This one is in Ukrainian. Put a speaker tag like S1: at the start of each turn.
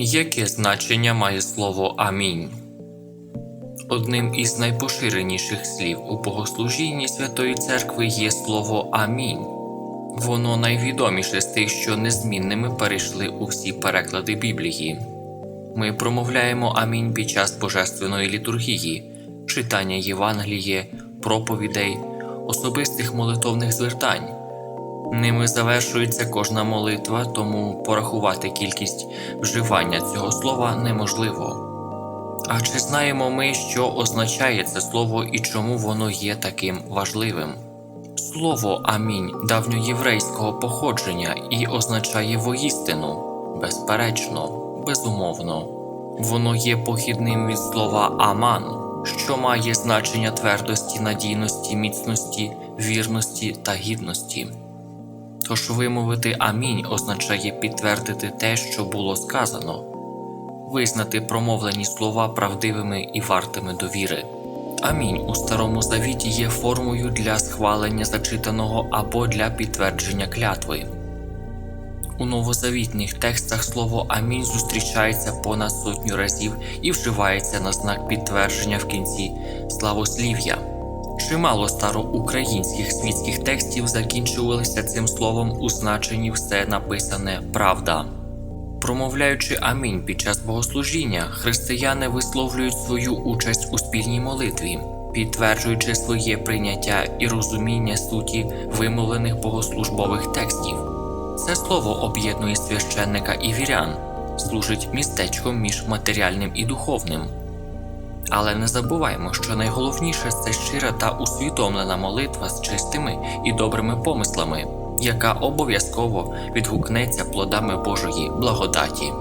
S1: Яке значення має слово Амінь? Одним із найпоширеніших слів у богослужінні Святої Церкви є слово Амінь. Воно найвідоміше з тих, що незмінними перейшли у всі переклади Біблії. Ми промовляємо Амінь під час божественної літургії, читання Євангеліє, проповідей, особистих молитовних звертань. Ними завершується кожна молитва, тому порахувати кількість вживання цього слова неможливо. А чи знаємо ми, що означає це слово і чому воно є таким важливим? Слово Амінь давньоєврейського походження і означає воістину, безперечно, безумовно. Воно є похідним від слова Аман, що має значення твердості, надійності, міцності, вірності та гідності. Тож вимовити Амінь означає підтвердити те, що було сказано, визнати промовлені слова правдивими і вартими довіри. Амінь у Старому Завіті є формою для схвалення зачитаного або для підтвердження клятви. У новозавітних текстах слово Амінь зустрічається понад сотню разів і вживається на знак підтвердження в кінці славослів'я. Чимало староукраїнських світських текстів закінчувалися цим словом у значенні все написане правда. Промовляючи амінь під час богослужіння, християни висловлюють свою участь у спільній молитві, підтверджуючи своє прийняття і розуміння суті вимовлених богослужбових текстів. Це слово об'єднує священника і вірян, служить містечком між матеріальним і духовним. Але не забуваймо, що найголовніше це щира та усвідомлена молитва з чистими і добрими помислами, яка обов'язково відгукнеться плодами Божої благодаті.